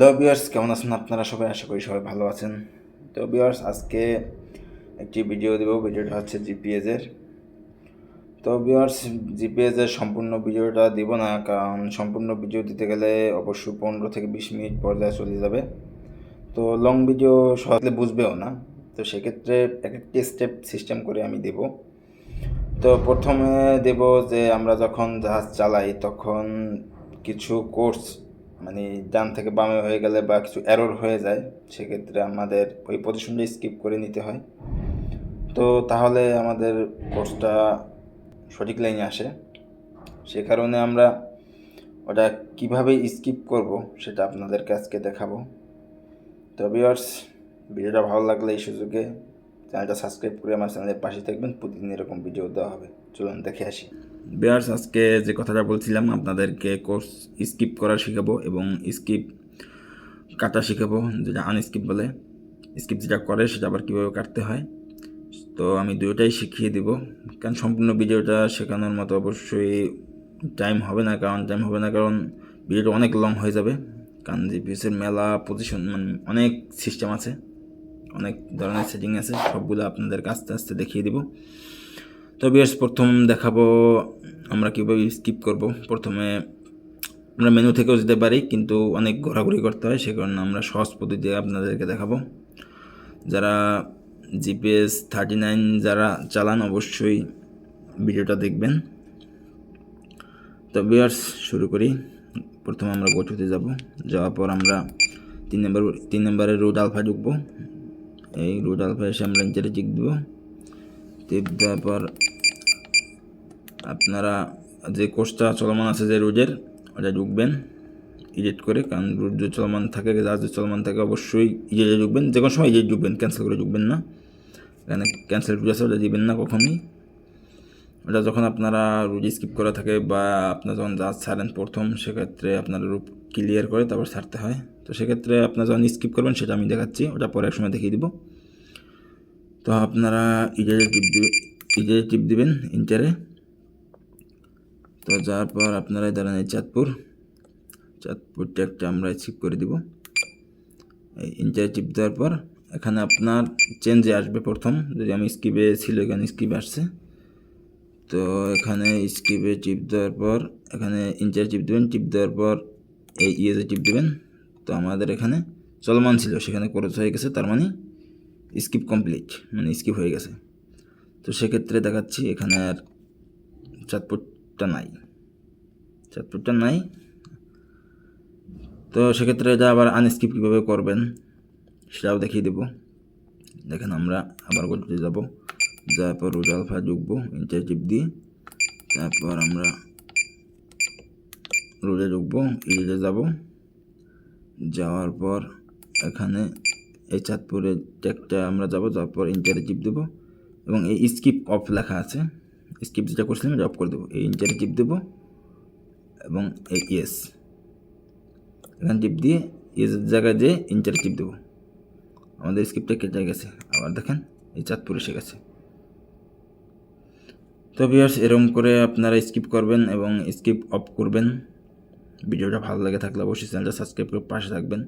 Hello বিয়ার্স কেমন আছেন আপনারা? সবাই আশা করি সবাই ভালো আছেন। তো বিয়ার্স আজকে একটি ভিডিও দেবো। ভিডিওটা হচ্ছে জিপিএসের তো বিয়ার্স জিপিএসের সম্পূর্ণ ভিডিওটা দিব না, কারণ সম্পূর্ণ ভিডিও দিতে গেলে অবশ্যই পনেরো থেকে বিশ মিনিট পর্যায়ে চলে যাবে। তো লং ভিডিও সহজে বুঝবেও না। তো সেক্ষেত্রে এক একটি স্টেপ সিস্টেম করে আমি দেব। তো প্রথমে দেব যে আমরা যখন জাহাজ চালাই, তখন কিছু কোর্স মানে ডান থেকে বামে হয়ে গেলে বা কিছু এরর হয়ে যায়, সেক্ষেত্রে আমাদের ওই পজিশনটা স্কিপ করে নিতে হয়। তো তাহলে আমাদের কোর্সটা সঠিক লাইনে আসে। সে কারণে আমরা ওটা কীভাবে স্কিপ করব সেটা আপনাদেরকে আজকে দেখাবো। তো ভিউয়ার্স ভিডিওটা ভালো লাগলে এই সুযোগে চ্যানেলটা সাবস্ক্রাইব করে আমার চ্যানেলের পাশে থাকবেন। প্রতিদিন এরকম ভিডিও দেওয়া হবে। চলুন দেখে আসি। বিয়ার্স আজকে যে কথাটা বলছিলাম, আপনাদেরকে কোর্স স্কিপ করা শেখাবো এবং স্কিপ কাটা শেখাবো, যেটা আনস্কিপ বলে। স্কিপ যেটা করে, সেটা আবার কীভাবে কাটতে হয়। তো আমি দুটোটাই শিখিয়ে দিব। কারণ সম্পূর্ণ ভিডিওটা শেখানোর মতো অবশ্যই টাইম হবে না, কারণ টাইম হবে না, কারণ ভিডিওটা অনেক লং হয়ে যাবে। কারণ যে জিপিএসের মেলা পজিশন মানে অনেক সিস্টেম আছে, অনেক ধরনের সেটিং আছে, সবগুলো আপনাদেরকে আস্তে আস্তে দেখিয়ে দিব। তো বিয়ার্স, প্রথম দেখাবো, আমরা কীভাবে স্কিপ করব। প্রথমে আমরা মেনু থেকেও যেতে পারি, কিন্তু অনেক ঘোরাঘুরি করতে হয়, সে কারণে আমরা সহজ পদ্ধতি আপনাদেরকে দেখাবো। যারা জিপিএস থার্টি নাইন যারা চালান, অবশ্যই ভিডিওটা দেখবেন। তো বিয়ার্স, শুরু করি। প্রথমে আমরা গোটুতে যাব। যাওয়ার পর আমরা তিন নম্বর, তিন নম্বরে রুট আলফা ঢুকবো। এই রুট আলফা এসে আমরা ইন্টারে টিক দেবো। টিপ দেওয়ার পর আপনারা যে কোর্সটা চলমান আছে যে রোজের ওটা ঢুকবেন ইডিট করে, কারণ রুট যে চলমান থাকে, যা যে চলমান থাকে, অবশ্যই ইডিটে ঢুকবেন, যে কোনো সময় ইডিট ঢুকবেন ক্যান্সেল করে ঢুকবেন না। এখানে ক্যান্সেল রুট আছে, ওটা দিবেন না কখনোই। ওটা যখন আপনারা রুট স্কিপ করা থাকে বা আপনার যখন যা ছাড়েন প্রথম, সেক্ষেত্রে আপনার রূপ ক্লিয়ার করে তারপর ছাড়তে হয়। তো সেক্ষেত্রে আপনারা যখন স্কিপ করবেন, সেটা আমি দেখাচ্ছি, ওটা পরে এক সময় দেখিয়ে দিব। তো আপনারা ইডেটে টিপ দিবে ইডেটে টিপ দিবেন ইন্টারে তো যাওয়ার পর আপনারা ধরেন এই চাঁদপুর। চাঁদপুর ট্যাগটা আমরা স্কিপ করে দিব। এই ইন্টারে টিপ দেওয়ার পর এখানে আপনার চেঞ্জে আসবে প্রথম। যদি আমি স্কিপে ছিল, এখানে স্কিপ আসছে। তো এখানে স্কিপে টিপ দেওয়ার পর, এখানে ইন্টারে টিপ দেবেন। টিপ দেওয়ার পর এই ইয়েতে টিপ দেবেন। তো আমাদের এখানে চলমান ছিল, সেখানে খরচ হয়ে গেছে, তার মানে স্কিপ কমপ্লিট মানে স্কিপ হয়ে গেছে। তো সেক্ষেত্রে দেখাচ্ছি এখানে আর চাঁদপুরটা নাই। চাঁদপুরটা নাই। তো সেক্ষেত্রে এটা আবার আনস্কিপ কীভাবে করবেন, সেটাও দেখিয়ে দেবো। দেখেন আমরা আবার করতে যাব। যাওয়ার পর রুট আলফা ঢুকবো ইন্টারটিপ দিয়ে। তারপর আমরা রুটে ঢুকবো ইডিটে যাব। যাওয়ার পর এখানে এই চাঁদপুরের ট্যাগটা আমরা যাব যাওয়ার পর ইন্টারে টিপ দেবো। এবং এই স্কিপ অফ লেখা আছে। স্কিপ যেটা করছিলাম অফ করে দেবো। এই ইন্টারে টিপ দেবো এবং এই ইয়েস এখানে টিপ দিয়ে ইয়েসের জায়গায় দিয়ে ইন্টারে টিপ দেবো। আমাদের স্কিপটা কেটে গেছে। আবার দেখেন এই চাঁদপুর এসে গেছে। তো ভিউয়ার্স এরকম করে আপনারা স্কিপ করবেন এবং স্কিপ অফ করবেন। ভিডিওটা ভালো লাগে থাকলে অবশ্যই চ্যানেলটা সাবস্ক্রাইব করে পাশে থাকবেন।